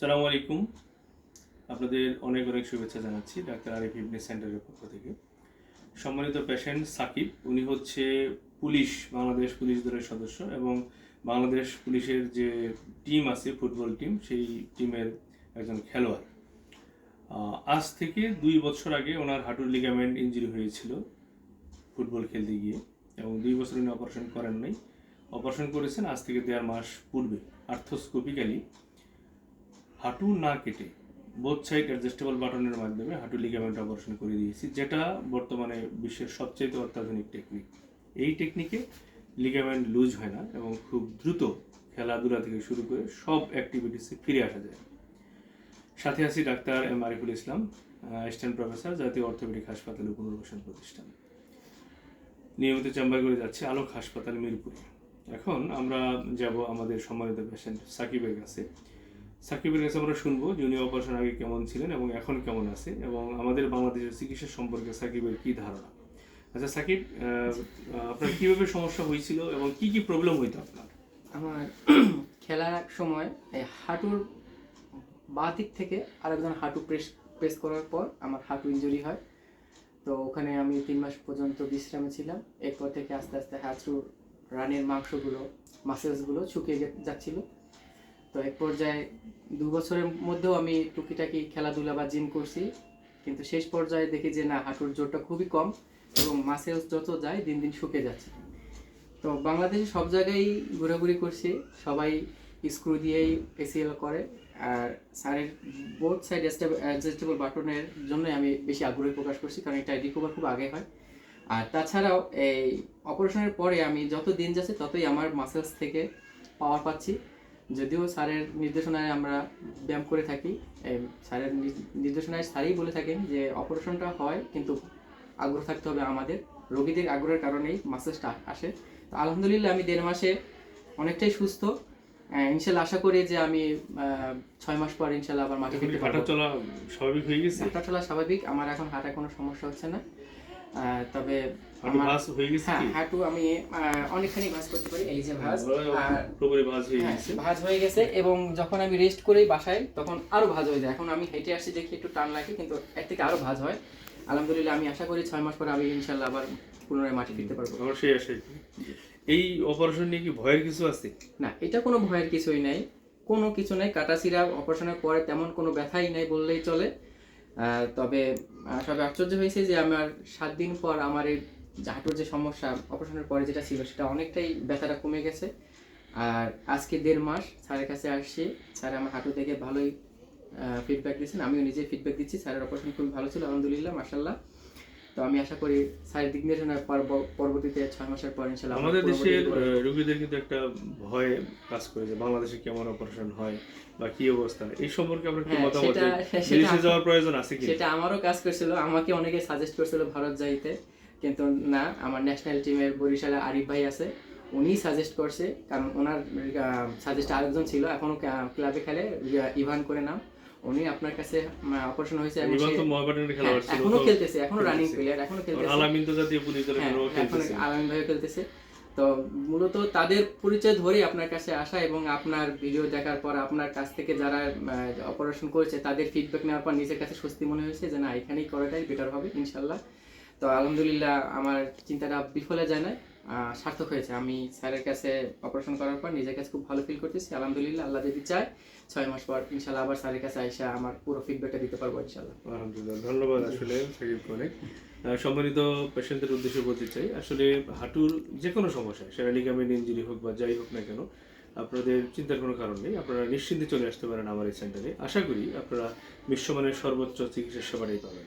সালামু আলাইকুম। আপনাদের অনেক অনেক শুভেচ্ছা জানাচ্ছি ডাক্তার আরিফ ইবনে সেন্টারের পক্ষ থেকে। সম্মানিত পেশেন্ট সাকিব, উনি হচ্ছে পুলিশ, বাংলাদেশ পুলিশ দলের সদস্য এবং বাংলাদেশ পুলিশের যে টিম আছে, ফুটবল টিম, সেই টিমের একজন খেলোয়াড়। আজ থেকে দুই বছর আগে ওনার হাঁটুর লিগামেন্ট ইঞ্জুরি হয়েছিল ফুটবল খেলতে গিয়ে এবং দুই বছর উনি অপারেশন করেন নাই। অপারেশন করেছেন আজ থেকে দেড় মাস পূর্বে আর্থোস্কোপিক্যালি হাঁটু না কেটে বোথ সাইড অ্যাডজাস্টেবল বাটনের মাধ্যমে হাঁটু লিগামেন্ট অপারেশন করে দিয়েছি, যেটা বর্তমানে বিশ্বের সবচেয়ে অত্যাধুনিক টেকনিক এই টেকনিকে লিগামেন্ট লুজ হয় না এবং খুব দ্রুত খেলাধুলা থেকে শুরু করে সব অ্যাক্টিভিটিসে ফিরে আসা যায়। সাথে আছি doctor M Ariful Islam assistant professor জাতীয় অর্থোপেডিক হাসপাতাল ও পুনর্বাসন প্রতিষ্ঠান। নিয়মিত চেম্বার যাচ্ছে আলোক হাসপাতাল মিরপুরে। এখন আমরা যাব আমাদের সম্মানিত পেশেন্ট সাকিবের কাছে। সাকিবের কাছে আমরা শুনব যে অপারেশন আগে কেমন ছিলেন এবং এখন কেমন আছে এবং আমাদের বাংলাদেশের চিকিৎসা সম্পর্কে সাকিবের কি ধারণা? আচ্ছা সাকিব আপনার কীভাবে সমস্যা হয়েছিল এবং কি কি প্রবলেম হইতো আপনার? আমার খেলার সময় এই হাঁটুর বাঁ দিক থেকে আরেকজন হাঁটু প্রেস প্রেস করার পর আমার হাঁটু ইঞ্জুরি হয়। তো ওখানে আমি তিন মাস পর্যন্ত বিশ্রামে ছিলাম। এরপর থেকে আস্তে আস্তে হাঁটুর রানের মাংসগুলো মাসেলসগুলো শুকিয়ে যাচ্ছিল। তো এক পর্যায়ে দু বছরের মধ্যেও আমি টুকিটাকি খেলাধুলা বা জিম করছি। কিন্তু শেষ পর্যায়ে দেখি যে না, হাঁটুর জোরটা খুবই কম এবং মাসেলস যত যায় দিন দিন শুকিয়ে যাচ্ছে। তো বাংলাদেশে সব জায়গায় ঘোরাঘুরি করছি। সবাই স্ক্রু দিয়েই এসিএল করে আর স্যারের বোথ সাইড অ্যাডজাস্টেবল বাটনের জন্য আমি বেশি আগ্রহ প্রকাশ করছি কারণ এটা রিকভার খুব আগে হয়। আর তাছাড়াও এই অপারেশনের পরে আমি যত দিন যাচ্ছে ততই আমার মাসেলস থেকে পাওয়ার পাচ্ছি। যদিও স্যারের নির্দেশনায় আমরা ব্যায়াম করে থাকি স্যারের নির্দেশনায় স্যারই বলে থাকেন যে অপারেশনটা হয় কিন্তু আগ্রহ থাকতে হবে আমাদের। রোগীদের আগ্রহের কারণেই মাসেজটা আসে। তো আলহামদুলিল্লাহ আমি দেড় মাসে অনেকটাই সুস্থ। ইনশাল্লাহ আশা করি যে আমি ছয় মাস পর ইনশাল্লাহ আবার মাঠে ফিরতে হাঁটা পারব চলা স্বাভাবিক হয়ে গেছে? হাঁটা চলা স্বাভাবিক। আমার এখন হাঁটা কোনো সমস্যা হচ্ছে না। তবে হয়ে গেছে হাঁটু আমি অনেকখানি ভাঁজ করতে পারি এই যে হয়ে হ্যাঁ, গেছে। ভাঁজ হয়ে গেছে এবং যখন আমি রেস্ট করি বাসায় তখন আরও ভাঁজ হয়ে যায়। এখন আমি হেঁটে আসছি দেখি একটু টান লাগে কিন্তু এর থেকে আরও ভাঁজ হয়। আলহামদুলিল্লাহ আমি আশা করি ছয় মাস পরে আমি ইনশাল্লাহ আবার পুনরায় মাটি ফিরতে পারব। অবশ্যই আসে এই অপারেশন নিয়ে কি ভয়ের কিছু আছে? না এটা কোনো ভয়ের কিছুই নাই। কোনো কিছু নাই। কাটাছিরা অপারেশনের পরে তেমন কোনো ব্যথাই নাই বললেই চলে। তবে সবে আশ্চর্য হয়েছে যে আমার সাত দিন পর আমার এই হাঁটুর যে সমস্যা, অপারেশনের পরে যেটা ছিল, সেটা অনেকটাই ব্যথাটা কমে গেছে। আর আজকে দেড় মাস স্যারের কাছে আসছি। স্যার আমার হাঁটু থেকে ভালোই ফিডব্যাক দিয়েছেন। আমিও নিজে ফিডব্যাক দিচ্ছি। স্যারের অপারেশন খুবই ভালো ছিল, আলহামদুলিল্লাহ মাসাল্লাহ তো আমি আশা করি স্যারের দিক নির্দেশনার পরবর্তীতে ছয় মাসের পর ইনশাল্লাহ আমাদের দেশের রোগীদের কিন্তু একটা ভয় কাজ করে যে বাংলাদেশে কেমন অপারেশন হয় বা কি অবস্থা। এই সম্পর্কে আপনার কি মতামত সেটা- বিদেশে যাওয়ার প্রয়োজন আছে কি সেটা আমারও কাজ করছিল। আমাকে অনেকে সাজেস্ট করছিল ভারত যাইতে। কিন্তু না আমার ন্যাশনাল টিমের বরিশালে আরিফ ভাই আছে। উনি সাজেস্ট করছে। কারণ ওনার সাজেস্ট আরেকজন ছিল। এখনও ক্লাবে খেলে ইভান করে নাম। উনি আপনার কাছে অপারেশন হয়েছে তো হ্যাঁ, খেলোয়াড় ছিল এখনও খেলতেছে এখনও রানিং প্লেয়ার এখনও খেলতেছে। আলামিন তো জাতীয় হ্যাঁ, খেলতেছে। আলামিন ভাইও খেলতেছে। তো মূলত তাদের পরিচয় ধরেই আপনার কাছে আসা এবং আপনার ভিডিও দেখার পর আপনার কাছ থেকে যারা অপারেশন করেছে তাদের ফিডব্যাক নেওয়ার পর নিজের কাছে স্বস্তি মনে হয়েছে যে না এখানেই করাটাই বেটার হবে ইনশাল্লাহ। তো আলহামদুলিল্লাহ আমার চিন্তাটা বিফলে যায় না সার্থক হয়েছে। আমি স্যারের কাছে অপারেশন করার পর নিজের কাছে খুব ভালো ফিল করতেছি। আলহামদুলিল্লাহ, আল্লাহ যদি চায়, ছয় মাস পর ইনশাল্লাহ আবার স্যারের কাছে আইসা আমার পুরো ফিডব্যাকটা দিতে পারব ইনশাল্লাহ। আলহামদুলিল্লাহ, ধন্যবাদ আসলে সাকিবকে অনেক সম্মানিত পেশেন্টদের উদ্দেশ্যে বলতে চাই, আসলে হাঁটুর যে কোনো সমস্যা, সেটা লিগামেন্ট ইঞ্জুরি হোক বা যাই হোক না কেন, আপনাদের চিন্তার কোনো কারণ নেই। আপনারা নিশ্চিন্তে চলে আসতে পারেন আমার এই সেন্টারে আশা করি আপনারা বিশ্বমানের সর্বোচ্চ চিকিৎসা সেবাটাই পাবেন।